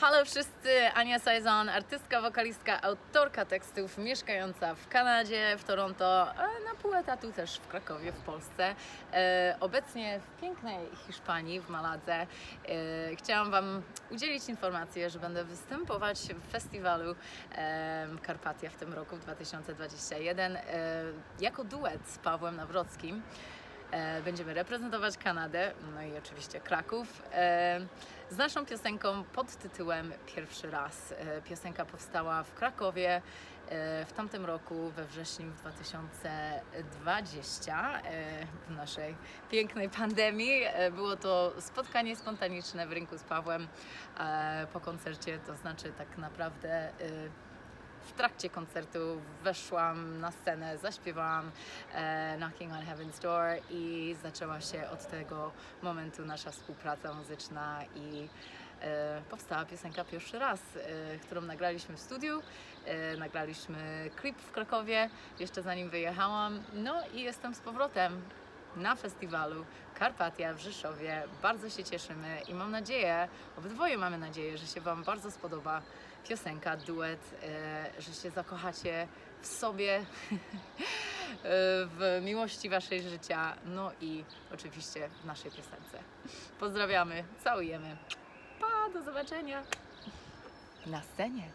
Halo wszyscy, Ania Saison, artystka, wokalistka, autorka tekstów, mieszkająca w Kanadzie, w Toronto, na pół etatu też w Krakowie, w Polsce. E, Obecnie w pięknej Hiszpanii, w Maladze. E, Chciałam Wam udzielić informacji, że będę występować w festiwalu e, Karpatia w tym roku, w 2021, e, jako duet z Pawłem Nawrockim. E, Będziemy reprezentować Kanadę, no i oczywiście Kraków, e, z naszą piosenką pod tytułem Pierwszy raz. E, Piosenka powstała w Krakowie e, w tamtym roku, we wrześniu 2020, e, w naszej pięknej pandemii. Było to spotkanie spontaniczne w rynku z Pawłem po koncercie, to znaczy tak naprawdę w trakcie koncertu weszłam na scenę, zaśpiewałam e, Knocking on Heaven's Door i zaczęła się od tego momentu nasza współpraca muzyczna i e, powstała piosenka pierwszy raz, e, którą nagraliśmy w studiu. E, nagraliśmy klip w Krakowie, jeszcze zanim wyjechałam. No i jestem z powrotem na festiwalu Karpatia w Rzeszowie. Bardzo się cieszymy i mam nadzieję, obydwoje mamy nadzieję, że się Wam bardzo spodoba piosenka, duet, e, że się zakochacie w sobie, e, w miłości Waszej życia, no i oczywiście w naszej piosence. Pozdrawiamy, całujemy. Pa, do zobaczenia na scenie.